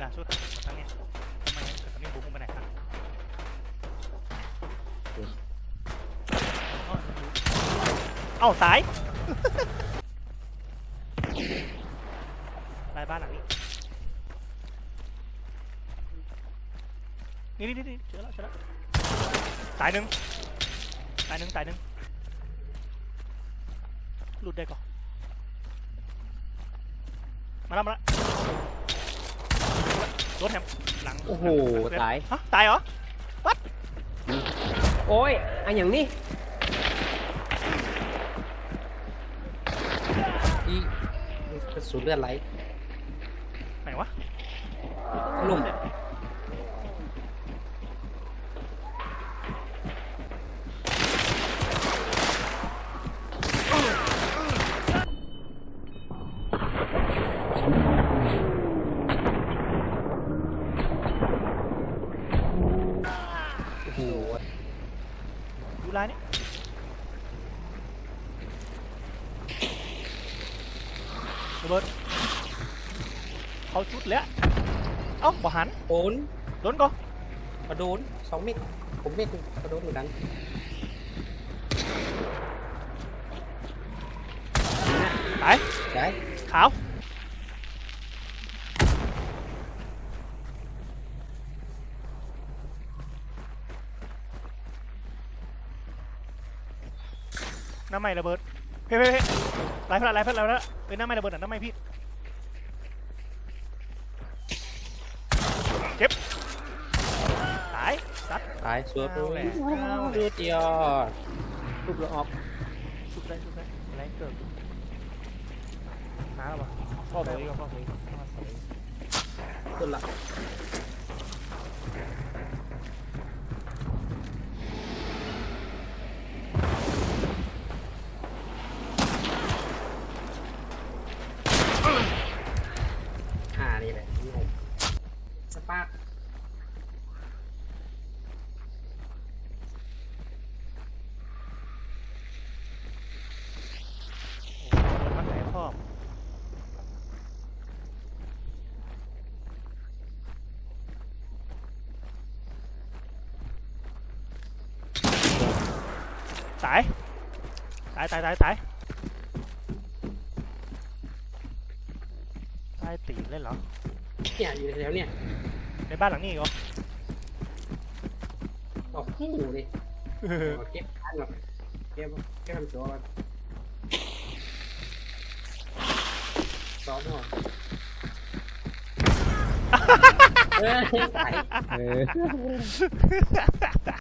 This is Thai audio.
การช่วยกันมาทั้งเนี้ยทำไมงั้นทำไมบุ้งไปไหนครับเอ้าสาย ลายบ้านหลังนี้ นี่นี่นี่เจอแล้วเจอแล้วตายหนึ่งตายหนึ่งตายหนึ่งหลุดได้ก่อน มาแล้วมาแล้ว รถแฮมหลังโอ้โหหลังตาย ฮะตายเหรอโอ้ยอันอย่างนี้อีกระสุนเลือดไหลไหนวะ ลุ่ม ดูลายนี่ระเบิดเขาชุดแล้วเอ้าบ่หันโอนโดนก่อนกระโดนสองเมตรผมเมตรหนึ่งกระโดนเหมือนกันตาย ได้ขาว น้ำไหม้ระเบิดเพ่เพ่เพ่ไล่เพื่อนไล่เพื่อนไล่เพื่อนเอ้ยน้ำไหม้ระเบิดอะน้ำไหม้พี่เจ็บตายสัตว์ตายสวยเอาแหละเอาแหละสุดยอดรูปเราออกชุบได้ชุบได้อะไรเกิดหาแล้วปะพ่อสวยก็พ่อสวยพ่อสวยขึ้นละอ่านี่แหละนี่ผม สปาร์คโอ้โหโดนมันไหนพ่อตาย ตายตายตายตายตายตีเลยเหรอ เนี่ยอยู่แถวๆเนี่ยในบ้านหลังนี้อีกเหรอออกคู่เลยเอาเก็บทันหรอกเก็บเก็บทำตัวก่อนซ้อมหน่อยเออตาย